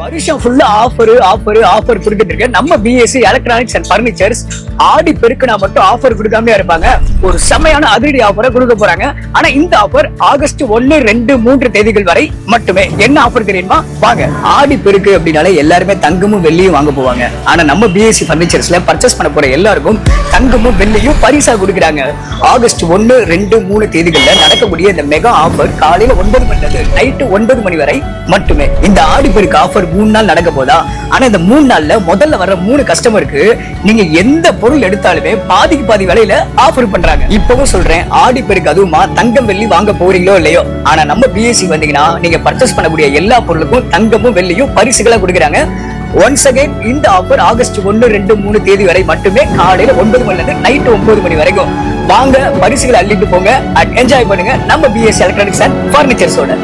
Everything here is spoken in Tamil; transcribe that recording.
வருஷம் ஃபுல்லா ஆஃபர் ஆஃபர் ஆஃபர் கொடுத்துட்டு இருக்கு. நம்ம பிஎஸ்சி எலக்ட்ரானிக்ஸ் அண்ட் பர்னிச்சர்ஸ் ஆடி பெருக்குனா மட்டும் ஆஃபர் கொடுக்காமலே இருப்பாங்க. ஒரு செம்மையான அதிரடி ஆஃபரை கொடுக்க போறாங்க. ஆனா இந்த ஆஃபர் ஆகஸ்ட் ஒன்னு ரெண்டு மூன்று தேதிகள் வரை மட்டுமே. என்ன ஆஃபர் தெரியுமா? வாங்க ஆடி பெருக்கு அப்படின்னாலே எல்லாருமே தங்கமும் வெள்ளியும் வாங்க போவாங்க. ஆனா நம்ம பிஎஸ்சி பர்னிச்சர்ஸ்ல பர்ச்சேஸ் பண்ண போற எல்லாருக்கும் தங்கமும் வெள்ளியும் பரிசா கொடுக்குறாங்க. ஆகஸ்ட் ஒன்னு ரெண்டு மூணு தேதிகள்ல நடக்கக்கூடிய இந்த மெகா ஆஃபர் காலையில ஒன்பது மணில நைட்டு ஒன்பது மணி வரை மட்டுமே. இந்த ஆடி பெருக்கு ஆஃபர் மூணு நாள் நடக்க போதா? ஆனா இந்த மூணு நாள்ல முதல்ல வர்ற மூணு கஸ்டமருக்கு நீங்க எந்த பொருள் எடுத்தாலுமே பாதிக்கு பாதி விலையில ஆஃபர் பண்றாங்க. இப்பவும் சொல்றேன் ஆடி பெருக்கு அதுவுமா தங்கம் வெள்ளி வாங்க போறீங்களோ இல்லையோ? ஆனா நம்ம பிஎஸ்சி வந்தீங்கன்னா நீங்க பர்ச்சேஸ் பண்ணக்கூடிய எல்லா பொருளுக்கும் தங்கமும் வெள்ளியும் பரிசுகளா கொடுக்குறாங்க. ஒன்ஸ் அகைன் இந்த ஆஃபர் ஆகஸ்ட் ஒன்னு ரெண்டு மூணு தேதி வரை மட்டுமே காலையில ஒன்பது மணில இருந்து நைட் ஒன்பது மணி வரைக்கும். வாங்க பரிசுகளை அள்ளிட்டு போங்க அண்ட் என்ஜாய் பண்ணுங்க. நம்ம பிஎஸ்சி எலக்ட்ரானிக்ஸ் அண்ட் ஃபர்னிச்சர்ஸோட